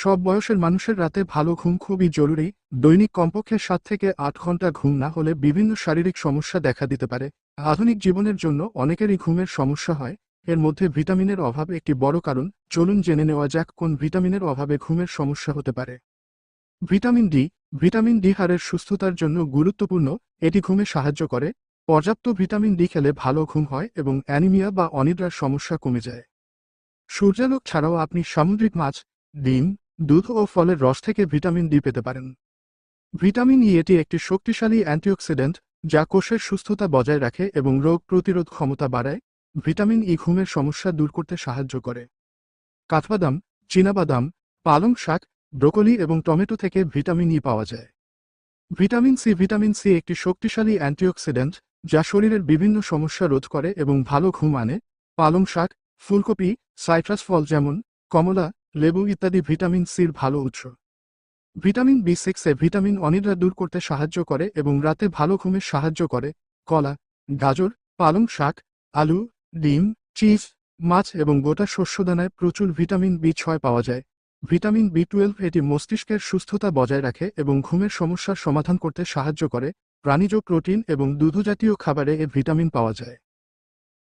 সব বয়সের মানুষের রাতে ভালো ঘুম খুবই জরুরি। দৈনিক কমপক্ষে সাত থেকে আট ঘণ্টা ঘুম না হলে বিভিন্ন শারীরিক সমস্যা দেখা দিতে পারে। আধুনিক জীবনের জন্য অনেকেরই ঘুমের সমস্যা হয়। এর মধ্যে ভিটামিনের অভাব একটি বড় কারণ। চলুন জেনে নেওয়া যাক কোন ভিটামিনের অভাবে ঘুমের সমস্যা হতে পারে। ভিটামিন ডি ভিটামিন ডি হাড়ের সুস্থতার জন্য গুরুত্বপূর্ণ। এটি ঘুমে সাহায্য করে। পর্যাপ্ত ভিটামিন ডি খেলে ভালো ঘুম হয় এবং অ্যানিমিয়া বা অনিদ্রার সমস্যা কমে যায়। সূর্যালোক ছাড়াও আপনি সামুদ্রিক মাছ, ডিম দুধ ও ফলের রস থেকে ভিটামিন ডি পেতে পারেন। ভিটামিন ই এটি একটি শক্তিশালী অ্যান্টিঅক্সিডেন্ট যা কোষের সুস্থতা বজায় রাখে এবং রোগ প্রতিরোধ ক্ষমতা বাড়ায়। ভিটামিন ই ঘুমের সমস্যা দূর করতে সাহায্য করে। কাঠবাদাম, চীনাবাদাম, পালং শাক, ব্রোকলি এবং টমেটো থেকে ভিটামিন ই পাওয়া যায়। ভিটামিন সি ভিটামিন সি একটি শক্তিশালী অ্যান্টিঅক্সিডেন্ট যা শরীরের বিভিন্ন সমস্যা রোধ করে এবং ভালো ঘুম আনে। পালং শাক, ফুলকপি, সাইট্রাস ফল যেমন, কমলা লেবু ইত্যাদি ভিটামিন সির ভালো উৎস। ভিটামিন বি সিক্সে ভিটামিন অনিদ্রা দূর করতে সাহায্য করে এবং রাতে ভালো ঘুমে সাহায্য করে। কলা, গাজর, পালং শাক, আলু, ডিম, চিজ, মাছ এবং গোটা শস্যদানায় প্রচুর ভিটামিন বি ছয় পাওয়া যায়। ভিটামিন বি টুয়েলভ এটি মস্তিষ্কের সুস্থতা বজায় রাখে এবং ঘুমের সমস্যার সমাধান করতে সাহায্য করে। প্রাণীজ প্রোটিন এবং দুধজাতীয় খাবারে এ ভিটামিন পাওয়া যায়।